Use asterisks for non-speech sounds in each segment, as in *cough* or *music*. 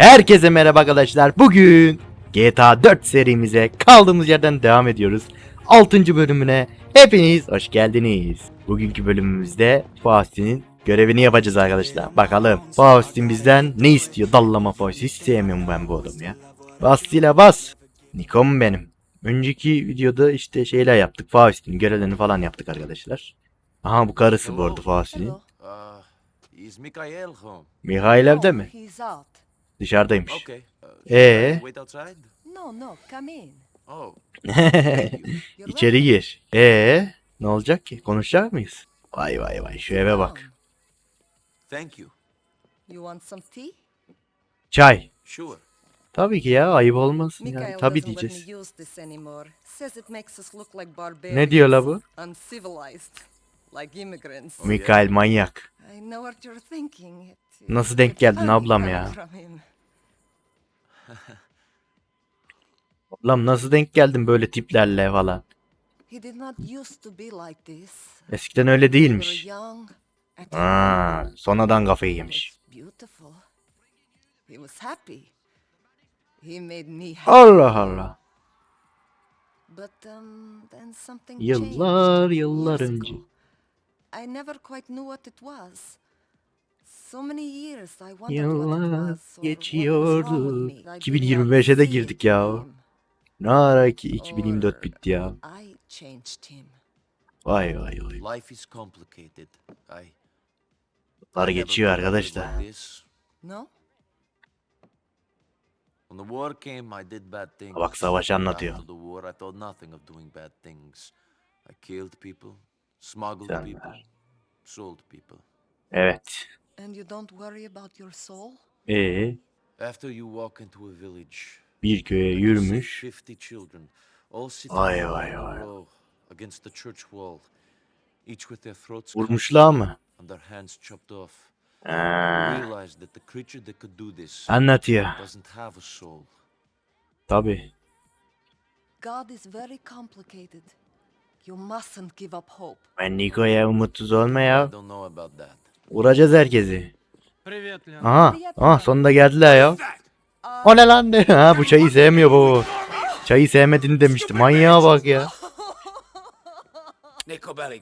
Herkese merhaba arkadaşlar. Bugün GTA 4 serimize kaldığımız yerden devam ediyoruz. 6. bölümüne hepiniz hoş geldiniz. Bugünkü bölümümüzde Faust'in görevini yapacağız arkadaşlar. Bakalım Faust'in bizden ne istiyor? Dallama Faust. Hiç sevmiyorum ben bu adamı ya. Bas ile bas. Nikom benim. Önceki videoda işte şeyler yaptık. Faust'in görevlerini falan yaptık arkadaşlar. Aha bu karısı bu arada Faust'in. Mikhail home? Mihail evde mi? Dışarıdaymış. Uh? No, no, come in. Oh, *laughs* İçeri gir. Ee, ne olacak ki? Konuşacak mıyız? Vay vay vay şu eve bak. thank you. You want some tea? Çay. Sure. Tabii ki ya ayıp olmasın Mikhail yani. Tabii diyeceğiz. Ne diyor la bu? Mikael manyak. Nasıl denk geldin ablam ya? *laughs* Ablam nasıl denk geldin böyle tiplerle falan? Eskiden öyle değilmiş. Aa, sonradan kafayı yemiş. Allah Allah. Um, Yıllar yıllar önce. I never quite knew what it was. Yıllar geçiyordu. with me. I did not 2025'e de girdik ya. Ne ara ki 2024 bitti ya. Vay vay vay. Life is complicated. I. Yıllar geçiyor arkadaşlar. No? When the war came, I did bad things. Bak savaşı anlatıyor. After the war, I thought nothing of doing bad things. I killed people, smuggled people, sold people. Evet. And you don't worry about your soul? Ee, After you walk into a village, bir köye and you see yürümüş. 50 children, all sitting Vay in a vay vay. row against the church wall, each with their throats cut Vurmuşlar mı? and their hands chopped off. Ha, Realized that the creature that could do this anlatıyor. doesn't have a soul. Tabii. God is very complicated. You mustn't give up hope. Ben Niko'ya umutsuz olma I ya. don't know about that. Vuracağız herkesi. Aha. Aha sonunda geldiler ya. O ne lan? ha bu çayı sevmiyor bu. Çayı sevmediğini demişti. Manyağa bak ya.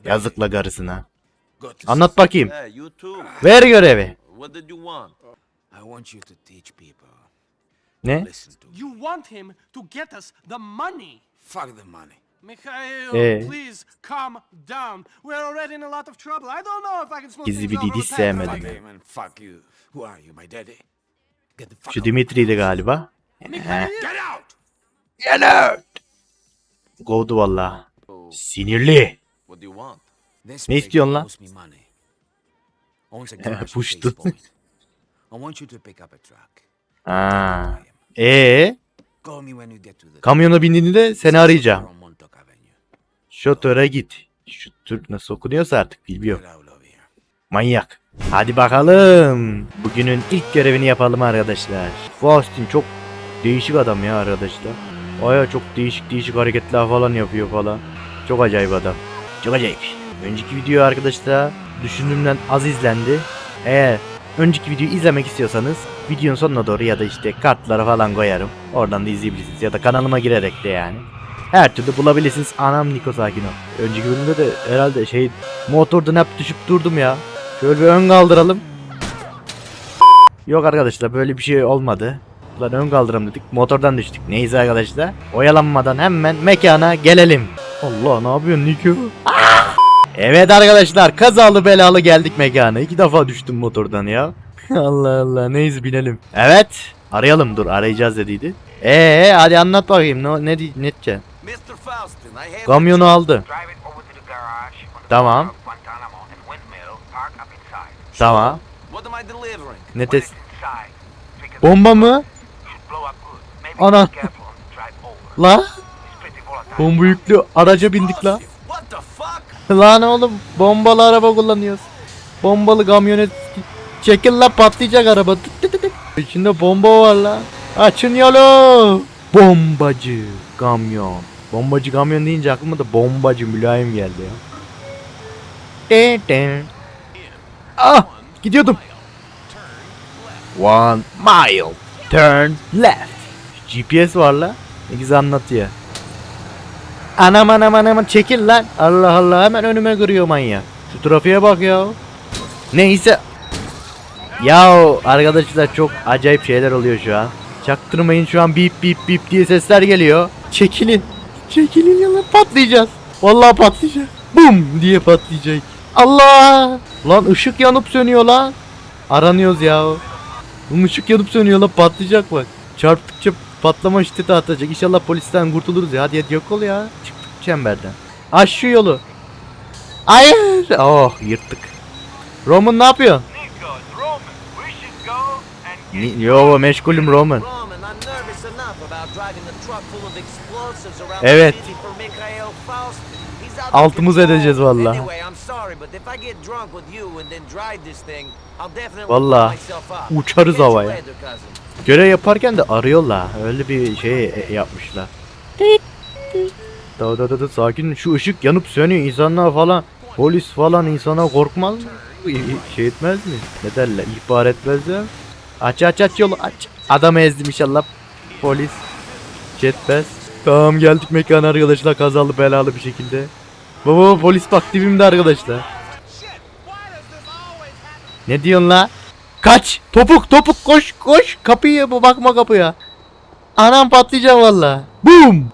Yazıkla karısına. Anlat bakayım. Ver görevi. Ne? You want him to get us the money. Fuck the money. Mikhail, Eh. please calm down. We're already in a lot of trouble. I don't know if I can smooth Gizli bir that sevmedim. fight. Fuck him and fuck you. Who are you, my daddy? Get the fuck Şu out. Dimitri'ydi galiba. Mikhail, Get out! Gel out. Kovdu valla. Sinirli. What do you want? This Ne istiyorsun lan? owes me money. Owns a garage in Puştu. Base Point. I want you to pick up a truck. Ha. Ee, get kamyona bindiğinde seni arayacağım. Şotöre git. Şu Türk nasıl okunuyorsa artık bilmiyorum. Manyak. Hadi bakalım. Bugünün ilk görevini yapalım arkadaşlar. Faustin çok değişik adam ya arkadaşlar. Aya çok değişik değişik hareketler falan yapıyor falan. Çok acayip adam. Çok acayip. Önceki video arkadaşlar düşündüğümden az izlendi. Eğer önceki videoyu izlemek istiyorsanız videonun sonuna doğru ya da işte kartlara falan koyarım. Oradan da izleyebilirsiniz ya da kanalıma girerek de yani. Her türlü bulabilirsiniz. Anam Niko sakin. Önceki bölümde de herhalde şey motordan hep düşüp durdum ya. Şöyle bir ön kaldıralım. Yok arkadaşlar böyle bir şey olmadı. Lan ön kaldıralım dedik. Motordan düştük. Neyse arkadaşlar. Oyalanmadan hemen mekana gelelim. Allah ne yapıyorsun Niko? Evet arkadaşlar kazalı belalı geldik mekana. İki defa düştüm motordan ya. *laughs* Allah Allah neyse binelim. Evet arayalım dur arayacağız dediydi. Ee hadi anlat bakayım ne ne ne diyeceksin? Kamyonu aldı. Tamam. Tamam. Ne When tes it's inside, trigger Bomba mı? Ana. La? Bomba yüklü araca bindik la. Lan oğlum bombalı araba kullanıyoruz. Bombalı kamyonet. Çekil la patlayacak araba. İçinde bomba var la. Açın yolu. Bombacı kamyon. Bombacı kamyon deyince aklıma da bombacı mülayim geldi ya. De. Ah gidiyordum. One mile. Turn left. GPS var la. Ne güzel anlatıyor. Anam anam anam çekil lan. Allah Allah hemen önüme kırıyor manyak. Şu trafiğe bak ya. Neyse. Ya arkadaşlar çok acayip şeyler oluyor şu an. Çaktırmayın şu an bip bip bip diye sesler geliyor. Çekilin. Çekilin yalan patlayacağız. Vallahi patlayacak. Bum diye patlayacak. Allah! Lan ışık yanıp sönüyor lan. Aranıyoruz ya. Bu ışık yanıp sönüyor lan patlayacak bak. Çarptıkça patlama şiddeti atacak. İnşallah polisten kurtuluruz ya. Hadi hadi yok ol ya. Çıktık çemberden. Aç şu yolu. Hayır. Oh yırttık. Roman ne yapıyor? Yo meşgulüm Roman. Of Altımız edeceğiz myself up. uçarız havaya. Görev yaparken de arıyorlar. Öyle bir şey yapmışlar. Da da da da sakin şu ışık yanıp sönüyor insanlar falan polis falan insana korkmaz mı? Şey etmez mi? Ne derler ihbar etmezler. Aç aç aç yolu aç. Adamı ezdim inşallah polis. Jetpass. Tamam geldik mekana arkadaşlar kazalı belalı bir şekilde. Baba polis bak dibimde arkadaşlar. Ne diyorsun la? Kaç! Topuk topuk koş koş! Kapıyı bakma kapıya. Anam patlayacak valla. Boom!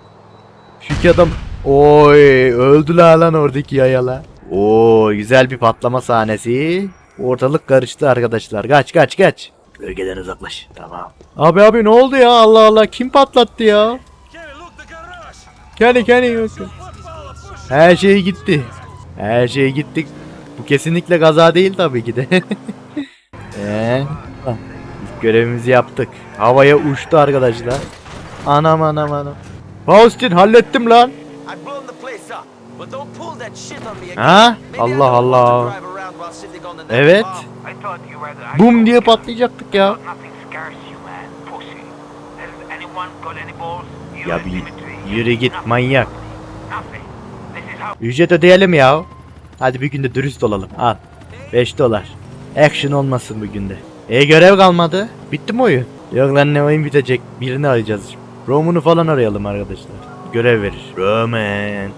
Şu adam Oy öldüler lan oradaki yayalar. Oo güzel bir patlama sahnesi. Ortalık karıştı arkadaşlar. Kaç kaç kaç. Bölgeden uzaklaş. Tamam. Abi abi ne oldu ya? Allah Allah kim patlattı ya? Kendi kendi yok. Football, push. Her şey gitti. Her şey gitti. Bu kesinlikle kaza değil tabii ki de. Eee? *laughs* İlk görevimizi yaptık. Havaya uçtu arkadaşlar. Anam anam anam. Faustin hallettim lan. Ha? Allah Allah. Evet. Bum diye patlayacaktık ya. Ya bir yürü git manyak. Ücret ödeyelim ya. Hadi bir günde dürüst olalım. Al. 5 dolar. Action olmasın bir günde. E görev kalmadı. Bitti mi oyun? Yok lan ne oyun bitecek. Birini arayacağız. Roman'ı falan arayalım arkadaşlar. Görev verir. Roman.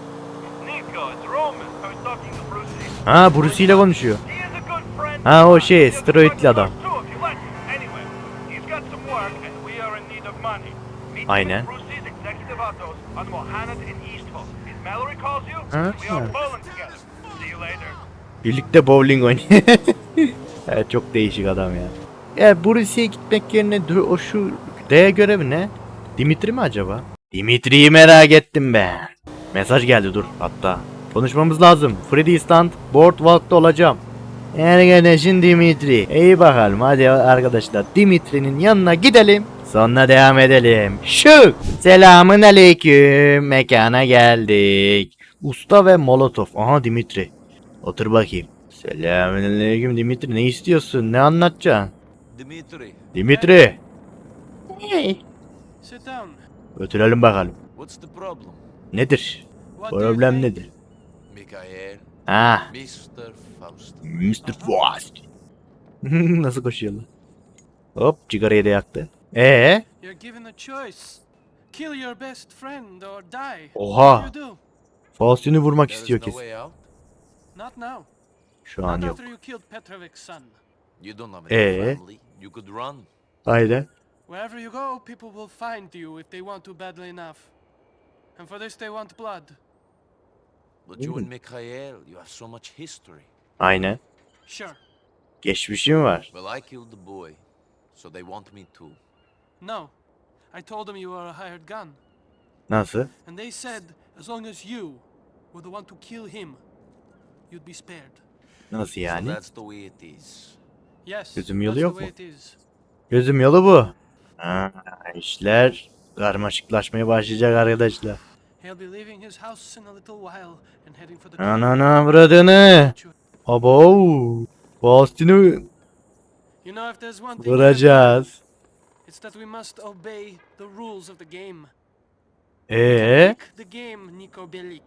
Nikos, Roman. I was talking to Brucey. Ha Bruce ile konuşuyor. Ha o şey steroidli adam. Aynen. Ha. Birlikte bowling oynuyor. *laughs* evet, çok değişik adam ya. Ya Bruce'ye gitmek yerine o şu D görevi ne? Dimitri mi acaba? Dimitri'yi merak ettim ben. Mesaj geldi dur hatta. Konuşmamız lazım. Freddy Stand Boardwalk'ta olacağım. Arkadaşın Dimitri. İyi bakalım hadi arkadaşlar. Dimitri'nin yanına gidelim. Sonra devam edelim. Şu. Selamın aleyküm. Mekana geldik. Usta ve Molotov. Aha Dimitri. Otur bakayım. Selamünaleyküm Dimitri. Ne istiyorsun? Ne anlatacaksın? Dimitri, Dimitri. Sit down. Götürelim bakalım. what's the problem? Nedir? What Problem nedir? Mikhail, Ah. Mr. Faust. Mr. Frost. *laughs* Nasıl koşuyorlar? Hop sigarayı da yaktı. Ee? You're given a choice. Kill your best friend or die. Oha. What do you do? Faustini vurmak There is istiyor no kesin. way out. Not now. Şu an Not yok. after you killed Petrovic's son. You don't have any Eh? family. You could run. Haydi. Wherever you go, people will find you if they want to badly enough. And for this they want blood. But you and Mikhail, you have so much history. Aynen. Sure. Geçmişim var. Well, I killed the boy, so they want me too. No. I told them you were a hired gun. Nasıl? And they said as long as you were the one to kill him, you'd be spared. Nasıl So yani? that's the way it is. Yes, Gözüm yolu yok mu? Gözüm yolu bu. Ha, işler karmaşıklaşmaya başlayacak arkadaşlar. He'll be leaving his house in a little while and heading for the Anana avradını. Abo. Faustini You know if there's one thing vuracağız. it's that we must obey the rules of the game. Ee? The game Nico Bellic.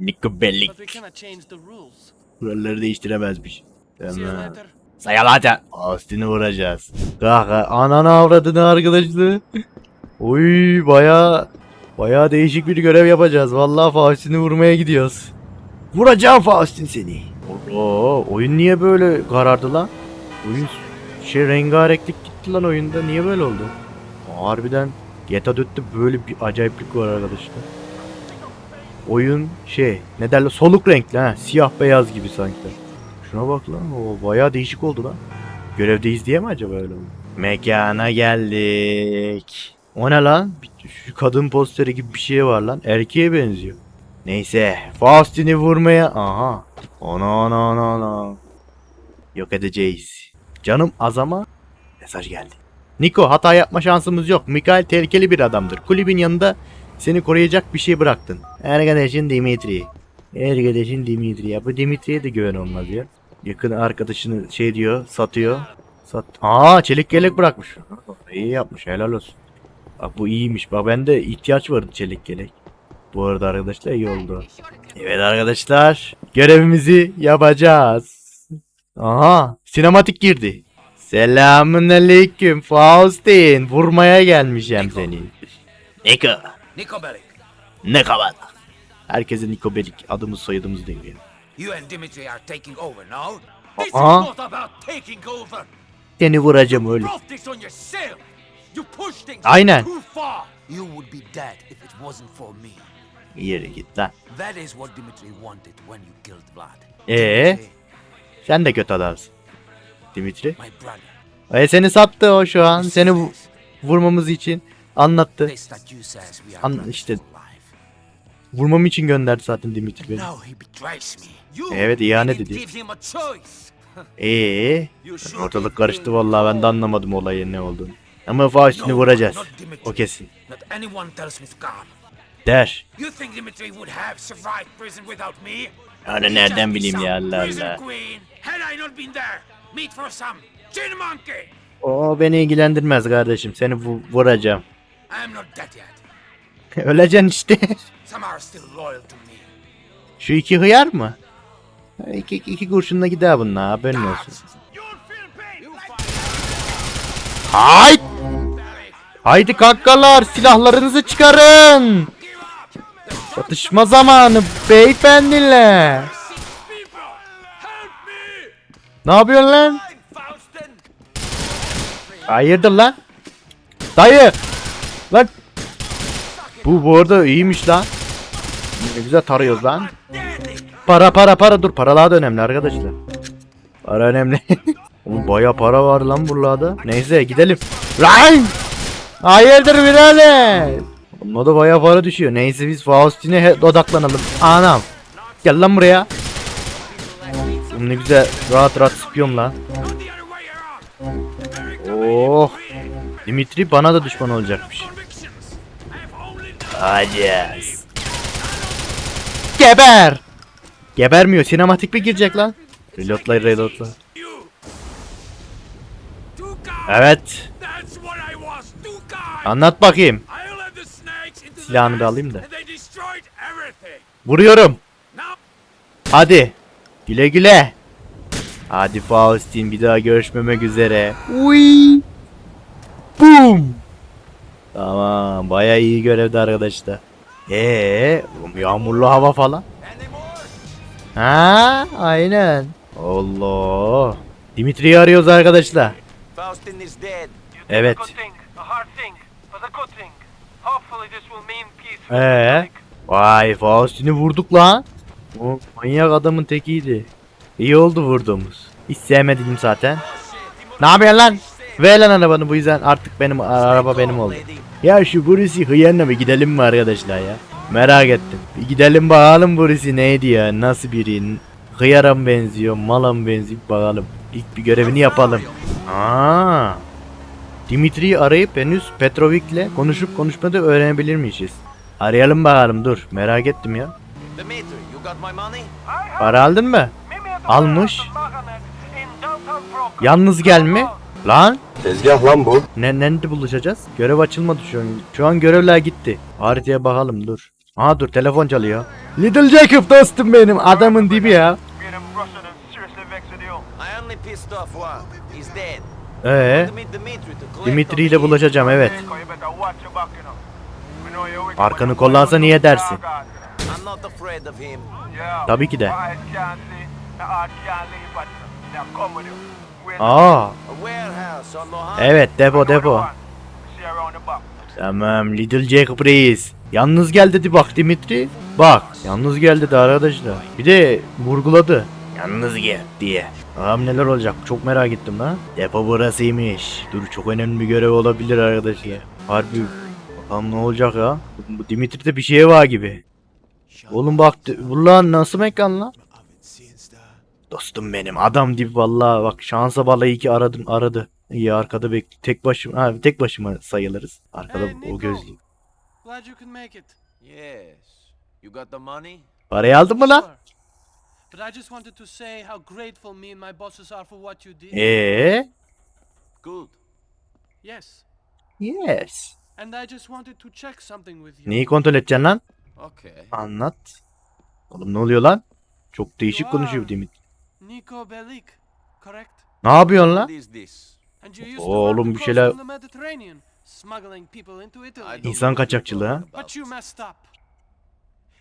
Niko Bellic. But we cannot change the rules. Kuralları değiştiremezmiş. Tamam. Sayalaca. Austin'i vuracağız. Kaka ananı avradını arkadaşlar. Oy baya baya değişik bir görev yapacağız. Vallahi Faustini vurmaya gidiyoruz. Vuracağım Faustin seni. Oo, oyun niye böyle karardı lan? Oyun şey rengarenklik gitti lan oyunda. Niye böyle oldu? Harbiden GTA 4'te böyle bir acayiplik var arkadaşlar. Oyun şey ne derler soluk renkli ha siyah beyaz gibi sanki. Şuna bak lan o bayağı değişik oldu lan. Görevdeyiz diye mi acaba öyle oldu? Mekana geldik. O ne lan? Şu kadın posteri gibi bir şey var lan. Erkeğe benziyor. Neyse. Faustini vurmaya. Aha. Ana ana ana ana. Yok edeceğiz. Canım azama. Mesaj geldi. Niko hata yapma şansımız yok. Mikael tehlikeli bir adamdır. Kulübün yanında seni koruyacak bir şey bıraktın. Arkadaşın Dimitri. Arkadaşın Dimitri ya. Bu Dimitri'ye de güven olmaz ya. Yakın arkadaşını şey diyor, satıyor. Sat. Aa çelik yelek bırakmış. İyi yapmış helal olsun. Bak bu iyiymiş. Bak bende ihtiyaç vardı çelik yelek. Bu arada arkadaşlar iyi oldu. Evet arkadaşlar. Görevimizi yapacağız. Aha sinematik girdi. Selamun aleyküm Faustin. Vurmaya gelmişim seni. Niko. Nico Bellic, Ne kavat. Herkese Niko Belik adımız soyadımız değil. you and Dimitri are taking over now? This is not about taking over. Seni vuracağım öyle. Aynen. too far. You would be dead if it wasn't for me. Yürü git lan. That is what Dimitri wanted when you killed Vlad. Ee? Sen de kötü adamsın. Dimitri. my brother. E seni sattı o şu an. Seni vu- vurmamız için anlattı. An- işte-. Vurmam için gönderdi zaten Dimitri beni. Evet, ihanet ediyor. Ee, *laughs* should ortalık karıştı vallahi ben de anlamadım olayın ne olduğunu. Ama Faustini No, vuracağız. O kesin. Der. Yani nereden bileyim ya Allah Allah. O beni ilgilendirmez kardeşim. Seni vu- vuracağım. *laughs* Öleceksin işte. *laughs* Şu iki hıyar mı? İki, iki, kurşunla gider bunlar haberin olsun. Hayt! Haydi kankalar silahlarınızı çıkarın. Çatışma zamanı beyefendiler. Ne yapıyorsun lan? Hayırdır lan? Dayı! Lan! Bu bu arada iyiymiş lan. Ne güzel tarıyoruz lan. Para para para dur paralar da önemli arkadaşlar. Para önemli. *laughs* Oğlum baya para var lan buralarda. Neyse gidelim. Lan! Hayırdır birader? Bunda da baya para düşüyor. Neyse biz Faustin'e odaklanalım. Anam. Gel lan buraya. Oğlum ne güzel rahat rahat sıkıyorum lan. Oh. Dimitri bana da düşman olacakmış. Hadi. Geber. Gebermiyor. Sinematik mi girecek lan? Reloadla reloadla. Evet. That's what I was. Two guys. Anlat bakayım. Silahını da land, alayım da. Vuruyorum. Hadi. Güle güle. Hadi Faustin bir daha görüşmemek üzere. Uy. Boom. Tamam. Baya iyi görevdi arkadaşlar. Eee yağmurlu hava falan. Ha aynen. Allah. Dimitri'yi arıyoruz arkadaşlar. Evet. a good thing, a hard thing, but a good thing. Hopefully this will mean peace for Ee? Vay Faustin'i vurduk lan. O manyak adamın tekiydi. İyi oldu vurduğumuz. Hiç sevmedim zaten. Ne yapıyorsun lan? Ver lan arabanı bu yüzden artık benim araba benim oldu. Ya şu Bruce'i hıyarına bir gidelim mi arkadaşlar ya? Merak ettim. Bir gidelim bakalım Bruce'i neydi ya? Nasıl biri? Hıyara mı benziyor? Mala mı benziyor? Bakalım. İlk bir görevini yapalım. Aa. Dimitri'yi arayıp henüz Petrovic'le konuşup konuşmadığı öğrenebilir miyiz? Arayalım bakalım dur. Merak ettim ya. Dimitri, you got my money? I have Para aldın mı? Almış. Yalnız gelme. Lan Tezgah lan bu. ne nerede buluşacağız? Görev açılmadı şu an. Şu an görevler gitti. Haritaya bakalım dur. Aha dur telefon çalıyor. Little Jacob dostum benim adamın dibi ya. Ee, Dimitri ile buluşacağım evet. Arkanı kollansa niye dersin? Tabii ki de. Aa, evet depo depo. Tamam Little Jacob Reis. Yalnız gel dedi bak Dimitri. Bak yalnız gel dedi arkadaşlar. Bir de vurguladı. Yalnız gel diye. Bakalım neler olacak çok merak ettim lan. Depo burasıymış. Dur çok önemli bir görev olabilir arkadaşlar. Harbi bakalım ne olacak ya. Bu Dimitri'de bir şey var gibi. Oğlum bak bu lan nasıl mekan lan? Dostum benim adam gibi vallahi bak şansa bala iyi ki aradım aradı. İyi arkada bek tek başıma ha, tek başıma sayılırız. Arkada Hey, o gözlü. Glad you can make it. Yes. You got the money? Parayı aldın mı lan? But I just wanted to say how grateful me and my bosses are for what you did. Ee? Good. Yes. Yes. And I just wanted to check something with you. Neyi kontrol edeceksin lan? Okay. Anlat. Oğlum ne oluyor lan? Çok değişik You konuşuyor Dimit. Nico Bellic, correct? Ne yapıyorsun lan? What is this? And you used to Oğlum work bir the coast şeyler- on the Mediterranean, smuggling people into Italy. don't İnsan kaçakçılığı ha? But you messed up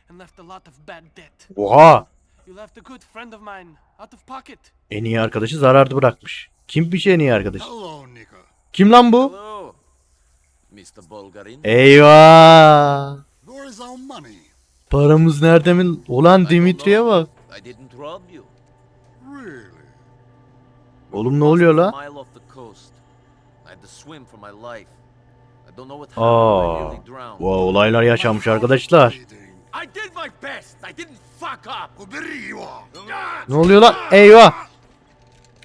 and left a lot of bad debt. Oha! You left a good friend of mine out of pocket. En iyi arkadaşı zararda bırakmış. Kim bir şey en iyi arkadaş? Kim lan bu? Hello, Mr. Bulgarin. Eyvah! Where is our money? Paramız nerede mi? Ulan Dimitri'ye bak. I didn't rob you. Really? Oğlum ne oluyor la? Aa, bu olaylar yaşanmış arkadaşlar. I did my best. I didn't fuck up. Uberiwa! Ne oluyor lan? Eyvah!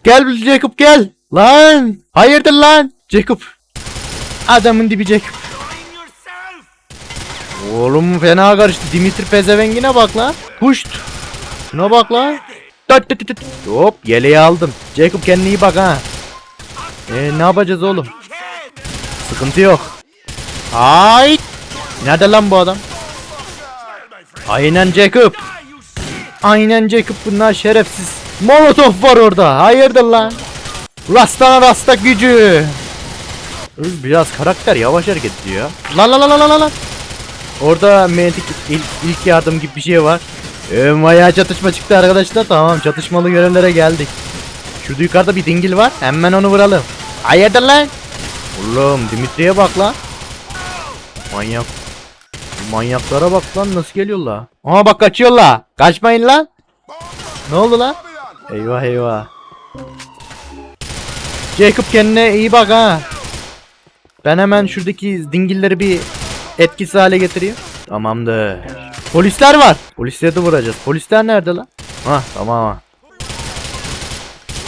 Gel Jacob gel! Lan! Hayırdır lan? Jacob. Adamın dibi Jacob. Oğlum fena karıştı. Dimitri pezevengine bak lan. Puşt. Şuna bak lan. Tıt tıt tıt. Hop yeleği aldım. Jacob kendine iyi bak ha. Ee, ne yapacağız oğlum? Sıkıntı yok. Ay! Nerede lan bu adam? Aynen Jacob. Aynen Jacob bunlar şerefsiz. Molotov var orada. Hayırdır lan? Rastana rasta gücü. Biraz karakter yavaş hareket ediyor. Lan lan lan lan lan lan. Orada medikit ilk, ilk yardım gibi bir şey var. Ee, maya çatışma çıktı arkadaşlar. Tamam çatışmalı görevlere geldik. Şurada yukarıda bir dingil var. Hemen onu vuralım. Hayırdır lan? Oğlum Dimitri'ye bak lan. Manyak. Manyaklara bak lan nasıl geliyorlar. Aha bak kaçıyorlar. Kaçmayın lan. Ne oldu lan? Eyvah eyvah. Jacob kendine iyi bak ha. Ben hemen şuradaki dingilleri bir etkisiz hale getireyim. Tamamdır. Polisler var. Polisleri de vuracağız. Polisler nerede lan? Ha tamam.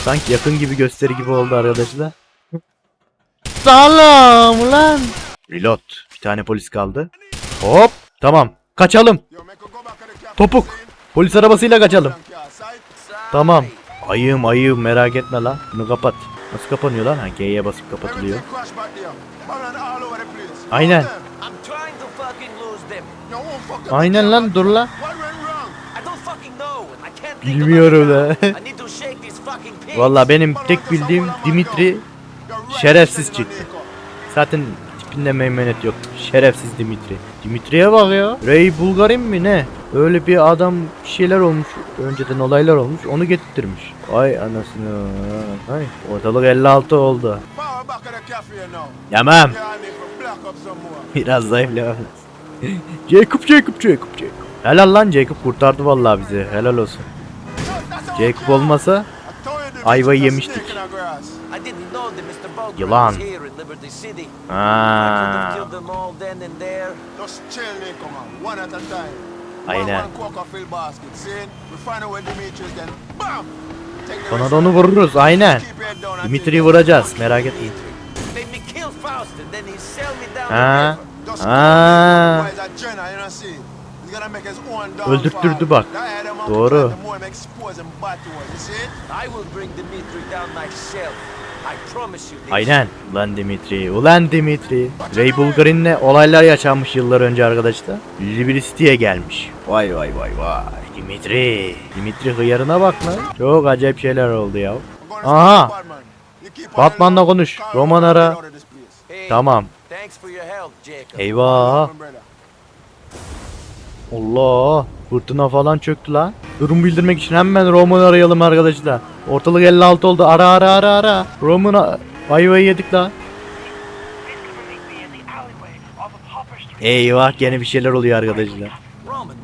Sanki yakın gibi gösteri gibi oldu arkadaşlar. Salam ulan. Reload. Bir tane polis kaldı. Hop. Tamam. Kaçalım. Topuk. Polis arabasıyla kaçalım. Tamam. Ayığım ayığım merak etme lan. Bunu kapat. Nasıl kapanıyor lan? Ha G'ye basıp kapatılıyor. Aynen. Aynen lan dur lan. Bilmiyorum da. *laughs* Valla benim tek bildiğim Dimitri şerefsiz çıktı. Zaten tipinde meymenet yok. Şerefsiz Dimitri. Dimitri'ye bak ya. Rey Bulgarin mi ne? Öyle bir adam bir şeyler olmuş. Önceden olaylar olmuş. Onu getirtmiş. Ay anasını. Ay ortalık 56 oldu. Yemem. Biraz zayıflayalım. Jacob Jacob Jacob Jacob. Helal lan Jacob kurtardı vallahi bizi. Helal olsun. Jacob olmasa ayvayı yemiştik. Have Ha. Aynen. Rest da onu vururuz aynen. Dimitri'yi vuracağız merak etmeyin. Ha. Ha. Öldürttürdü bak. Doğru. Aynen. Ulan Dimitri. Ulan Dimitri. Ray Bulgarin'le olaylar yaşanmış yıllar önce arkadaşlar. Liberty City'ye gelmiş. Vay vay vay vay. Dimitri. Dimitri hıyarına bak lan. Çok acayip şeyler oldu ya. Aha. Batman'la konuş. Roman ara. Tamam. Eyvah. Allah. Fırtına falan çöktü lan. Durum bildirmek için hemen Roman'ı arayalım arkadaşlar. Ortalık 56 oldu. Ara ara ara ara. Roman'a ayvayı yedik lan. Eyvah gene bir şeyler oluyor arkadaşlar. Roman,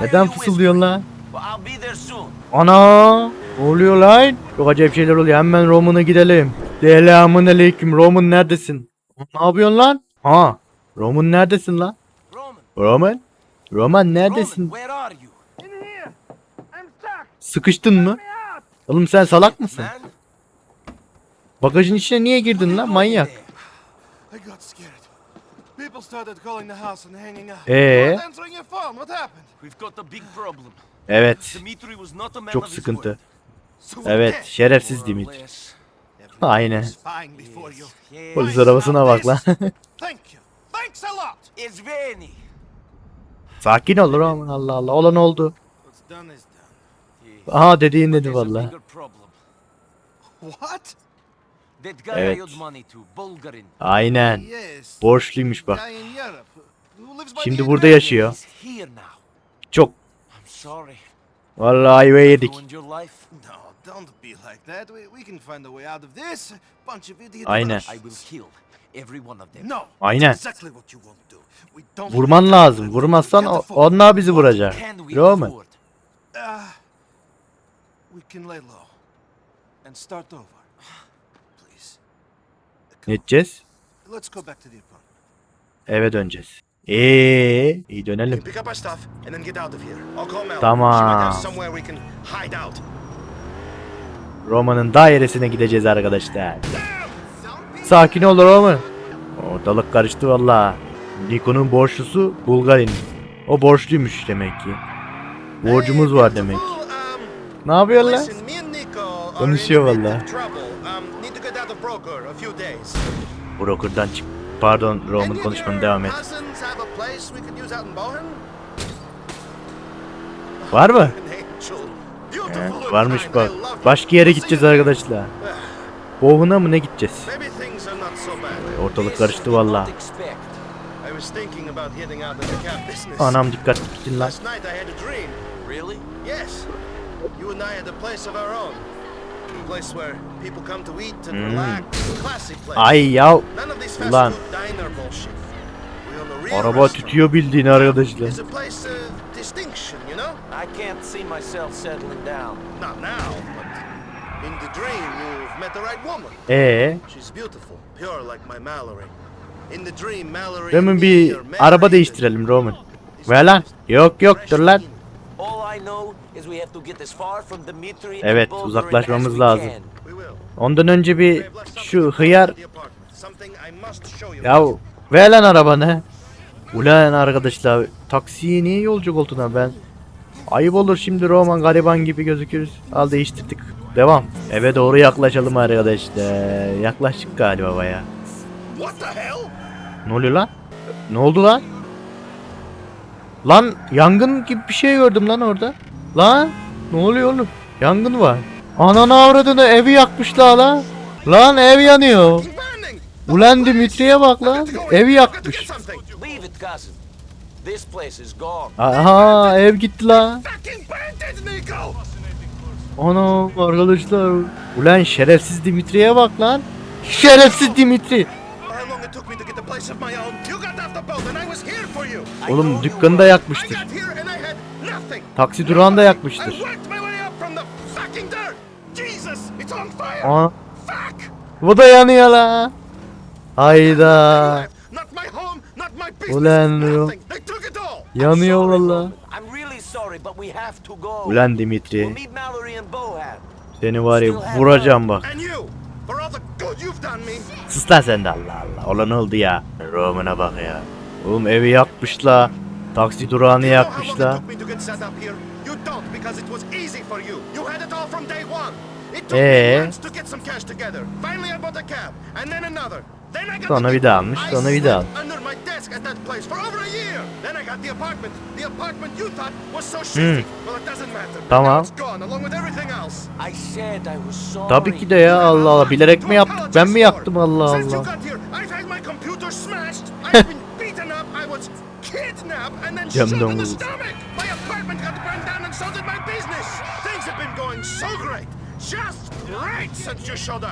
Neden fısıldıyorsun lan? Ana! Ne oluyor lan? Çok acayip şeyler oluyor. Hemen Roman'a gidelim. Selamun aleyküm. Roman neredesin? Ne yapıyorsun lan? Ha? Roman neredesin lan? Roman, Roman? Neredesin? Sıkıştın mı? Oğlum sen salak mısın? Bagajın içine niye girdin lan manyak? Ee? Evet. Çok sıkıntı. Evet. Şerefsiz Dimitri. Aynen. Polis arabasına bak lan. Thank you. Thanks a lot. It's Veni. Sakin ol Roman Allah Allah. Olan oldu. Aha dediğin dedi valla. Evet. Aynen. Borçluymuş bak. Şimdi burada yaşıyor. Çok. Vallahi ayva yedik. Aynen. Aynen. Vurman lazım. Vurmazsan o- onlar bizi vuracak. Over. Please. Ne edeceğiz? Let's go. Eve döneceğiz. Eee, iyi dönelim. Tamam. Have somewhere we. Roma'nın dairesine gideceğiz arkadaşlar. Sakin ol Roman. Ortalık karıştı valla. Niko'nun borçlusu Bulgarin. O borçluymuş demek ki. Borcumuz var demek. Ne are Konuşuyor valla. Um. Broker'dan çık. Pardon Roman konuşmanı devam et. Var mı? And varmış bak. Başka yere gideceğiz arkadaşlar. Boğuna mı ne gideceğiz? Ortalık karıştı valla. Was thinking about heading out of the cab business. Anam dikkat gittin lan. Last night I had a dream. Really? Yes. You and I had a place of our own. A place where people come to eat and Mm. relax. Classy place. Ay ya None of this fast Ulan. food diner bullshit. We own a real araba tütüyor bildiğin arkadaşlar. It's a place of distinction, you know? I can't see myself settling down. Not now, but in the dream you've met the right woman. Ee, She's beautiful, pure like my Mallory. Roman bir araba değiştirelim Roman. Ver lan. Yok yok dur lan. Evet, uzaklaşmamız lazım. Ondan önce bir şu hıyar ya ver lan arabanı. Ulan arkadaşlar taksiye niye yolcu koltuğuna ben? Ayıp olur şimdi Roman gariban gibi gözükürüz. Al değiştirdik. Devam. Eve doğru yaklaşalım arkadaşlar. Yaklaştık galiba baya. What the hell? Ne oluyor lan? Ne oldu lan? Lan yangın gibi bir şey gördüm lan orada. Lan ne oluyor oğlum? Yangın var. Ananı avradını evi yakmışlar lan. Lan ev yanıyor. Ulan Dimitri'ye bak lan. Evi yakmış. Aha ev gitti lan. Ana arkadaşlar. Ulan şerefsiz Dimitri'ye bak lan. Şerefsiz Dimitri. Oğlum dükkanı da yakmıştır. Taksi durağını da I yakmıştır. Aa, bu da yanıyor la. Hayda. Ulan. I'm Yanıyor valla. Ulan Dimitri. Seni var ya vuracağım bak. Sus lan sen de Allah Allah. Olan oldu ya. Roman'a bak ya. Oğlum evi yakmışlar. Taksi durağını know how Sonra bir daha almış, sonra bir daha slept under my desk at that place for over a year. Then I got at the apartment. The apartment you thought was so shitty. Well, it doesn't matter. Tamam. Tabii ki de ya Allah Allah. Bilerek mi yaptık? Ben mi yaptım Allah Allah. got here, *laughs*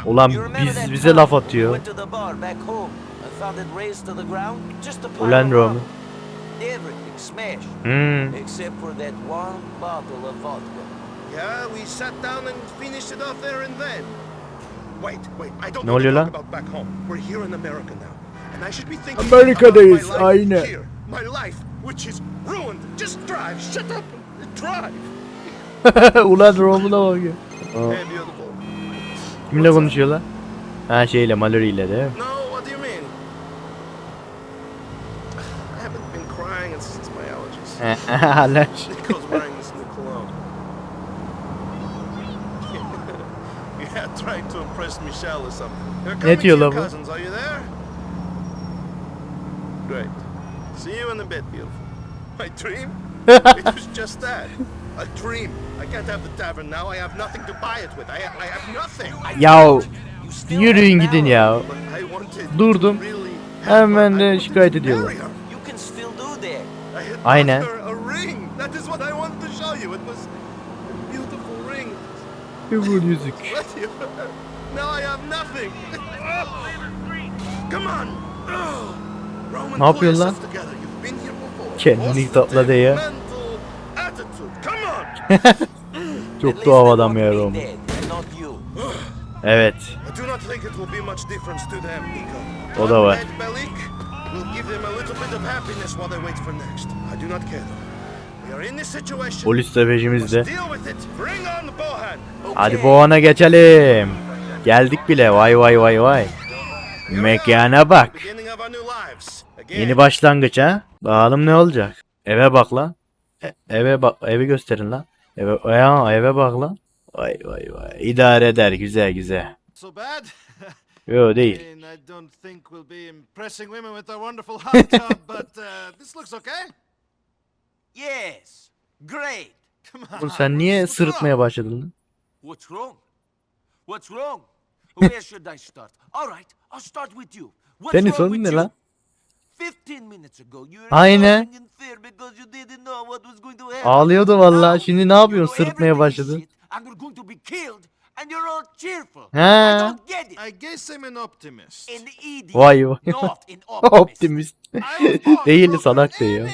Ulan biz bize laf atıyor. Ulan Roman. Everything smashed. Hmm. Except for that one bottle of vodka. Yeah, we sat down and finished it off there and then. Wait, wait, I don't talk lan? about back home. We're here in America now. And I should be thinking Amerika'dayız, about my life aynen. here. My life, which is ruined. Just drive, shut up, drive. *laughs* Ulan Roman'a bak ya. Kimle konuşuyorlar? Ha şeyle Mallory ile değil mi? No, what do you mean? I haven't been crying since my allergies. Hala *laughs* to diyor your lan bu? Great. See you in a bit, beautiful. My dream? *laughs* it was just that. A dream. I can't have the tavern now. I have nothing to buy it with. I, I have nothing. Still yürüyün gidin ya. Durdum. Hemen de şikayet ediyorlar. Aynen. bought her a ring. That is what I wanted to show you. It was a beautiful ring. Kıvır yüzük. *laughs* Let you. Now I have nothing. Come on. Oh. Ne yapıyorsun lan? yourself together. You've been here before. Kendini topladı ya. mental attitude. Come on. *laughs* Çok tuhaf adam ya you. Evet. O da var. Polis de peşimizde. Hadi Boğan'a geçelim. Geldik bile. Vay vay vay vay. Mekana bak. Yeni başlangıç ha. Bakalım ne olacak. Eve bak lan. E- eve bak. Evi gösterin lan. Eve, ya, eve bak lan. Vay vay vay. İdare eder. Güzel güzel. So bad? *laughs* Yo değil. I mean, I don't think we'll be impressing women with our wonderful *laughs* hot tub, but uh, this looks okay. Yes. Great. Come on. Oğlum sen niye what's sırıtmaya wrong? başladın lan? What's wrong? What's wrong? Where should I start? All right, I'll start with you. What's Senin wrong sorun with ne you? lan? 15 minutes ago, you were Aynen. Crying in fear because you didn't know what was going to happen. Ağlıyordu vallahi. Şimdi ne yapıyorsun? Sırıtmaya everything is başladın. shit And you're going to be killed, and you're all cheerful. I He. don't get it. I guess I'm an optimist. An idiot, Vay vay. not an *laughs* optimist. *laughs* Değil salak diyor.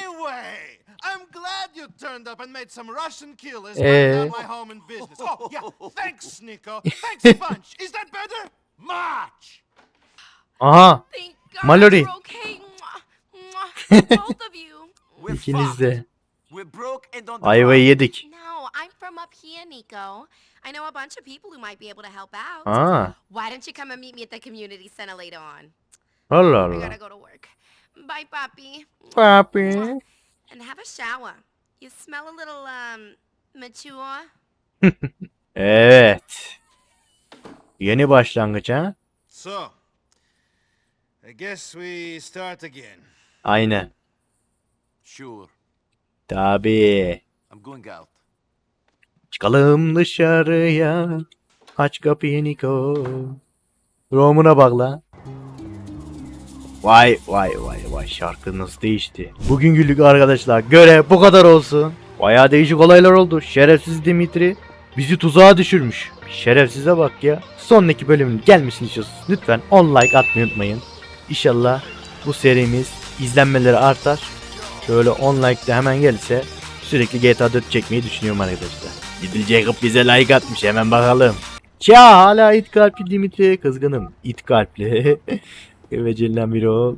I'm glad you turned up and made some Russian killers Eh. burn down my home and business. Oh, yeah. *laughs* Thanks, Nico. Thanks a bunch. Is that better? Much. Aha. Mallory. Both of you. İkiniz de. Ayvayı yedik. No, I'm from up here, Nico. I know a bunch of people who might be able to help out. Aa. Why don't you come and meet me at the community center later on? Allah I Allah. gotta go to work. Bye, Papi. Papi. And have a shower. You smell a little, um, mature. *laughs* Evet. Yeni başlangıç ha? So, I guess we start again. Aynen. Sure, Tabii. I'm going out. Çıkalım dışarıya. Aç kapıyı Niko. Romuna bak la. Vay vay vay vay şarkı nasıl değişti. Bugün günlük arkadaşlar göre bu kadar olsun. Baya değişik olaylar oldu. Şerefsiz Dimitri bizi tuzağa düşürmüş. Şerefsize bak ya. Sonraki bölümün gelmesini istiyorsanız lütfen 10 like atmayı unutmayın. İnşallah bu serimiz izlenmeleri artar. Şöyle 10 like de hemen gelirse sürekli GTA 4 çekmeyi düşünüyorum arkadaşlar. Little Jacob bize like atmış hemen bakalım. Ya hala it kalpli Dimitri kızgınım. It kalpli. *laughs* Vecilinden biri o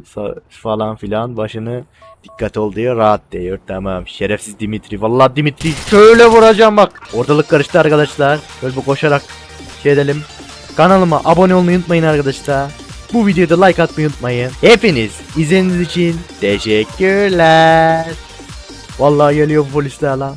falan filan başını dikkat ol diye rahat diyor. Tamam şerefsiz Dimitri. Vallahi Dimitri şöyle vuracağım bak. Ortalık karıştı arkadaşlar. Böyle bir koşarak şey edelim. Kanalıma abone olmayı unutmayın arkadaşlar. Bu videoda like atmayı unutmayın. Hepiniz izlediğiniz için teşekkürler. Vallahi geliyor polisler lan.